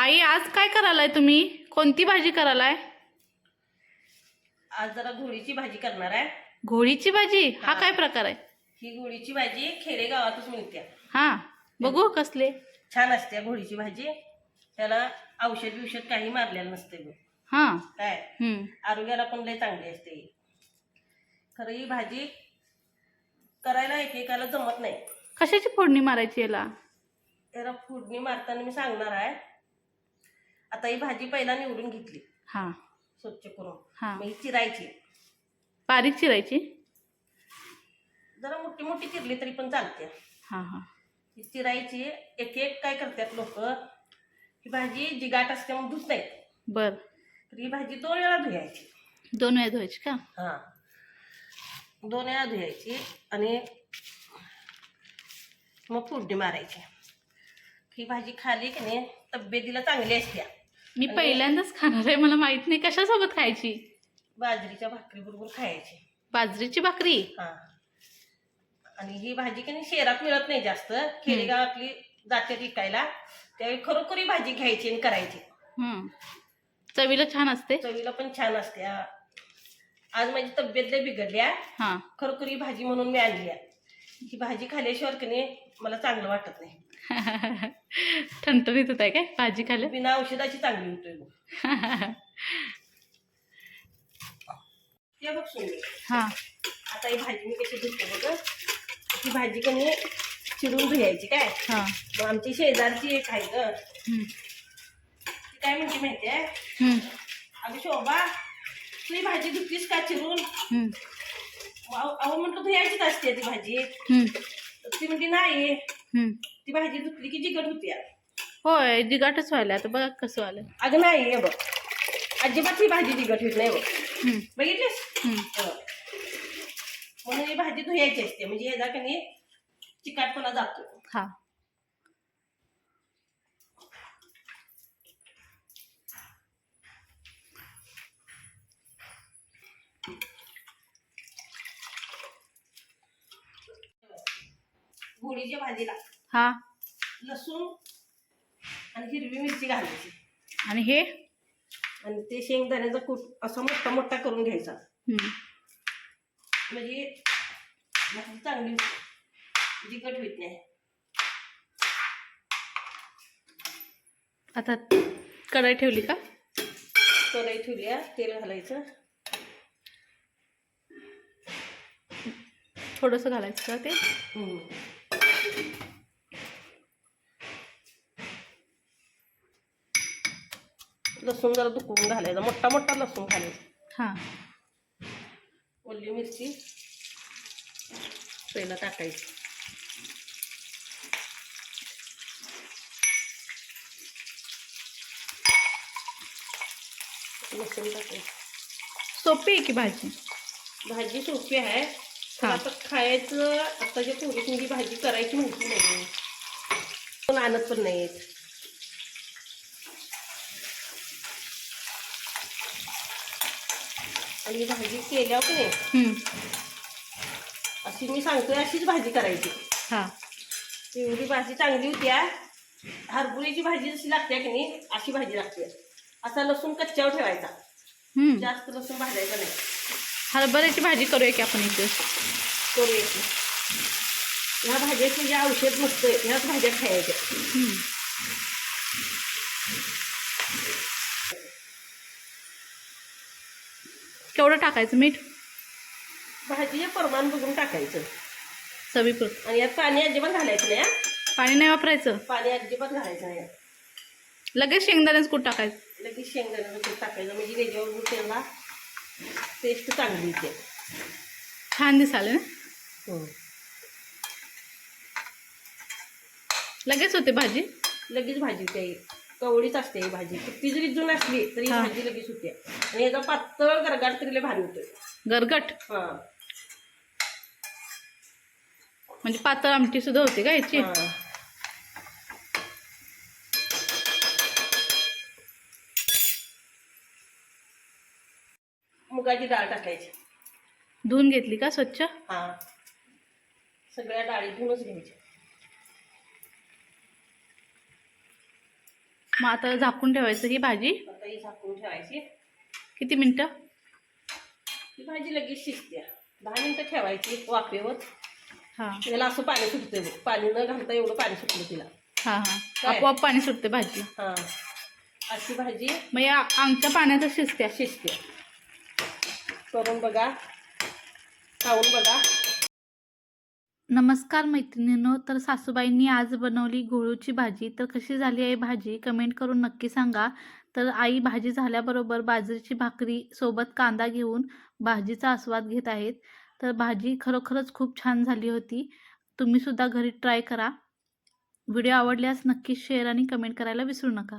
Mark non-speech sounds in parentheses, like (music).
आई आज काय करायलाय तुम्ही? कोणती भाजी करायलाय? आज जरा घोडीची भाजी करणार आहे. घोडीची भाजी? हा. काय प्रकार आहे? ही घोडीची भाजी खेडेगावातच मिळते. हा बघू कसले. छान असते घोडीची भाजी. त्याला औषध बिवषध काही मारलेलं नसते बघ. हा. काय? आरोग्याला पण लय चांगली असते ही. खरं ही भाजी करायला एकेकाला जमत नाही. कशाची फोडणी मारायची याला? त्याला फोडणी मारताना मी सांगणार आहे. आता ही भाजी पहिला निवडून घेतली. हा. स्वच्छ करून. हा. मग ही चिरायची. बारीक चिरायची? जरा मोठी मोठी चिरली तरी पण चालते. हा हा. ही चिरायची. एक एक काय करतात लोक? ही भाजी जी गाठ असते मग धुत नाही बर. तर ही भाजी दोन वेळा धुयायची. दोन वेळा धुवायची का? हां. दोन वेळा धुयायची आणि मग फोडणी मारायची. ही भाजी खाली की नाही तब्येतीला चांगली असते. मी पहिल्यांदाच खाणार आहे मला माहीत नाही कशासोबत खायची. बाजरीच्या भाकरी बरोबर खायची. बाजरीची भाकरी? हां. आणि ही भाजी की नाही शहरात मिळत नाही जास्त. खेडेगावातली जाते विकायला. त्यावेळी खरोखरी भाजी घ्यायची आणि करायची. हम्म. चवीला छान असते. चवीला पण छान असते. हा. आज माझी तब्येत लय बिघडल्या हा. खरोखरी भाजी म्हणून मी आणली आहे. ही भाजी खाल्ल्याशिवाय की नाही मला चांगलं वाटत नाही. (laughs) ठणठणीत होत आहे काय? भाजी खाल्ल्या? बिना औषधाची चांगली होतोय मग ते बघ (laughs) हा. आता ही भाजी मी कशी धुते बघ ही. भाजी कणी चिरून धुयायची काय? हा. मग आमची शेजारची एक आहे ग. ती काय म्हणते माहितीये? हम्म. अगं शोभा तू ही भाजी धुतीस का चिरून. अहो म्हटलं धुयाचीच असते ती भाजी. ती म्हणते नाही. ती भाजी धुतली की जिगट होती होय जिगाटच व्हायला. आता बघा कसं आलं अगं नाही हे बघ. अजिबात ही भाजी जिगट होत नाही बघ. बघितलीस. म्हणून ही भाजी धुयायची असते. म्हणजे ह्याचा कणी चिकाटपणा जातो हा. घोडीच्या भाजीला हा. लसूण आणि हिरवी मिरची घालायची. आणि हे? आणि ते शेंगदाण्याचा कूट असा मोठा मोठा करून घ्यायचा. म्हणजे भाजी चांगली जिकट होत नाही. आता कढाई ठेवली का? कढई ठेवली तेल घालायचं. थोडंसं घालायचं का ते? लसूण जरा दुखवून घालायचा. मोठा मोठा लसूण घालायचा. हा. ओली मिरची. पहिला टाकायची. लसूण टाकायचं. सोपी आहे की भाजी? भाजी सोपी आहे. हा. आता खायचं आताच्या म्हणजे भाजी करायची माहिती नाही पण आणत पण नाहीत. आणि ही भाजी केल्यावर की नाही. अशी मी सांगतोय अशीच भाजी करायची. हा. भाजी चांगली होती हा. हरभऱ्याची भाजी जशी लागते की नाही अशी भाजी लागते. असा लसूण कच्च्यावर ठेवायचा. जास्त लसूण भाजायचा नाही. हरभऱ्याची भाजी करूया की आपण इथे करूया की. ह्या भाज्यात म्हणजे औषध नसतं ह्याच भाज्या खायच्या. केवढं टाकायचं मीठ. भाजीचे प्रमाण बघून टाकायचं. चवीपुरतं. आणि यात पाणी अजिबात घालायचं नाही हा. पाणी नाही वापरायचं? पाणी अजिबात घालायचं नाही. लगेच शेंगदाण्याच कूट टाकायचं? लगेच शेंगदाण्याचं कूट टाकायचं? म्हणजे त्याच्यावर त्याला टेस्ट चांगली येते. छान दिसाले ना? हं. लगेच होते भाजी? लगेच भाजी होते. कवळीच असते ही भाजी. किती जरी जून असली तरी ही. भाजी लगेच होते. आणि याचा पातळ गरगाट तरी लय भारी होतोय. गरगट? हा. म्हणजे पातळ आमटी सुद्धा होते का याची? हा. मुगाची डाळ टाकायची. धुवून घेतली का स्वच्छ? हा. सगळ्या डाळी धुवूनच घ्यायच्या. मग आता झाकून ठेवायचं ही भाजी. आता ही झाकून ठेवायची. किती मिनटं? ही भाजी लगेच शिजते. दहा मिनिटं ठेवायची वाफेवर. हां. त्याला असं पाणी सुटते बघ. पाणी न घालता एवढं पाणी सुटलं तिला. हां हां? आपोआप पाणी सुटते भाजी. हा. अशी भाजी मग या आमच्या पाण्यातच शिजते. शिजते. करून बघा. खाऊन बघा. नमस्कार मैत्रिणींनो तर सासूबाईंनी आज बनवली गोळूची भाजी. तर कशी झाली आहे भाजी? कमेंट करून नक्की सांगा. तर आई भाजी झाल्याबरोबर बाजरीची भाकरी सोबत कांदा घेऊन भाजीचा आस्वाद घेत आहेत. तर भाजी खरोखरच खूप छान झाली होती. तुम्हीसुद्धा घरी ट्राय करा. व्हिडिओ आवडल्यास नक्की शेअर आणि कमेंट करायला विसरू नका.